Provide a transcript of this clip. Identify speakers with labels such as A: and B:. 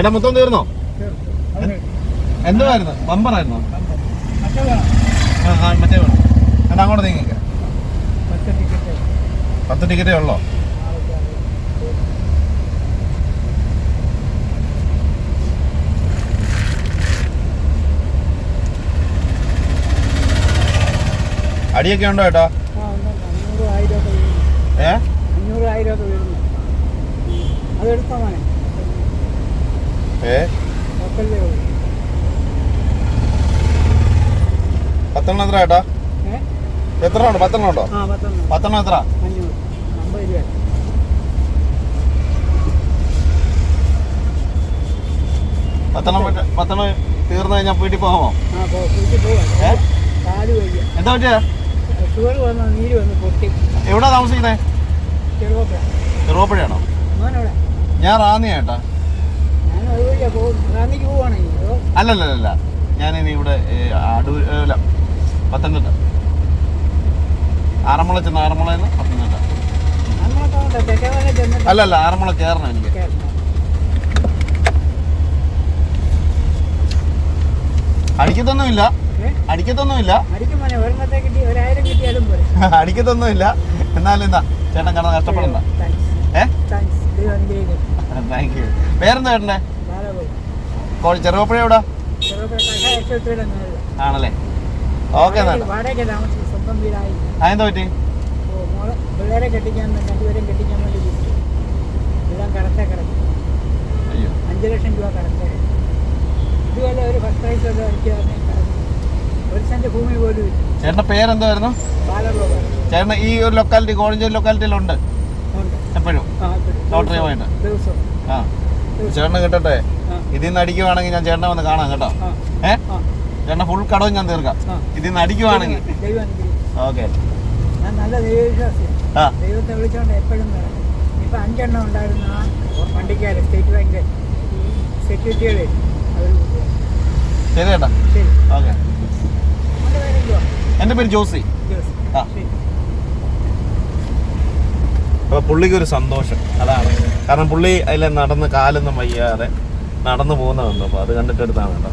A: ചേട്ടാ മൊത്തം തീർന്നോ? എന്തുവായിരുന്നു? ബമ്പറായിരുന്നോ? ആ മറ്റേ വേണം. എന്നാ അങ്ങോട്ട് നീങ്ങിക്ക
B: പത്ത് ടിക്കറ്റ്
A: ഉള്ളോ? അടിയൊക്കെ ഉണ്ടോ
B: ഏട്ടാ?
A: ഏ?
B: അഞ്ഞൂറ് ആയിരം ഒക്കെ വരുന്നു അതെടുത്തോ മോനെ
A: ഏ
B: ലോക്കലിലേ ഉള്ളൂ
A: പത്തെണ്ണം എത്ര
B: ഏട്ടാ?
A: എത്ര ഉണ്ട്? പത്തെണ്ണം ഉണ്ടോ? പത്തെണ്ണം. എത്ര? പത്തെണ്ണം പത്തെണ്ണം തീർന്നു കഴിഞ്ഞാൽ വീട്ടിൽ പോകാമോ? എന്താ പറ്റിയ? എവിടാ താമസിക്കുന്നേ?
B: ചെറുപ്പ
A: ചെറുപ്പഴയാണോ
B: മോനവിടെ?
A: ഞാൻ റാന്നിയാ അല്ലല്ലല്ല ഞാനിനി ഇവിടെ അടൂർ അല്ല പത്തനംതിട്ട. ആറന്മുള ചെന്ന് ആറന്മുള നിന്ന് പത്തനംതിട്ട. അല്ലല്ല ആറന്മുള കയറണം എനിക്ക്. അടിക്കത്തൊന്നുമില്ല? അടിക്കത്തൊന്നുമില്ല. അടിക്കത്തൊന്നുമില്ല. എന്നാലും എന്താ ചേട്ടൻ കിടന്ന് കഷ്ടപ്പെടണ്ട. താങ്ക് യു പേരെന്താ ചെറുപ്പഴ എവിടാ? ആണല്ലേ? ഓക്കെ അതെന്താ പറ്റി?
B: പിള്ളേരെ കെട്ടിക്കാൻ രണ്ടുപേരെയും കെട്ടിക്കാൻ വേണ്ടി വിറ്റു എല്ലാം കറക്റ്റാ കിടക്കും
A: അയ്യോ.
B: അഞ്ച് ലക്ഷം രൂപ ഇതുപോലെ ഒരു ഫസ്റ്റ് പ്രൈസ് ഒക്കെ അടിക്കാതെ കിടക്കും ഒരു സെന്റ് ഭൂമി പോലും ഇല്ല.
A: ചേട്ടന്റെ പേരെന്തായിരുന്നു
B: ബാലഗോപാൽ.
A: ചേട്ടൻ ഈ ഒരു ലൊക്കാലിറ്റി കോഴഞ്ചേരി ലൊക്കാലിറ്റിയിലുണ്ട് എപ്പോഴും
B: ആ ഇപ്പഴും.
A: ലോട്ടറി ആ. ചേട്ടന് കിട്ടട്ടെ. ഇതിൽ നിന്ന് അടിക്കുവാണെങ്കിൽ ഞാൻ ചേട്ടനെ വന്ന് കാണാം കേട്ടോ. ഏ? ചേട്ടനെ ഫുൾ കടവും ഞാൻ തീർക്കാം. ഇതിൽ നിന്ന് അടിക്കുവാണെങ്കിൽ. ഓക്കെ.
B: നല്ല ദൈവവിശ്വാസിയാണ് ദൈവത്തെ വിളിച്ചോണ്ട് എപ്പോഴും ഇപ്പൊ അഞ്ചെണ്ണം ഉണ്ടായിരുന്ന വണ്ടിക്കാര് സ്റ്റേറ്റ് ബാങ്കിലെ സെക്യൂരിറ്റികളെ.
A: ശരി ചേട്ടാ.
B: ശരി.
A: ഓക്കെ. എന്റെ പേര് ജോസി.
B: ജോസ്.
A: ആ. അപ്പോൾ പുള്ളിക്ക് ഒരു സന്തോഷം. അതാണ്. കാരണം പുള്ളി അതിലെ നടന്ന് കാലൊന്നും വയ്യാതെ നടന്നു പോകുന്നതുണ്ട്. അപ്പോൾ അത് കണ്ടിട്ടെടുത്താണ് കേട്ടോ.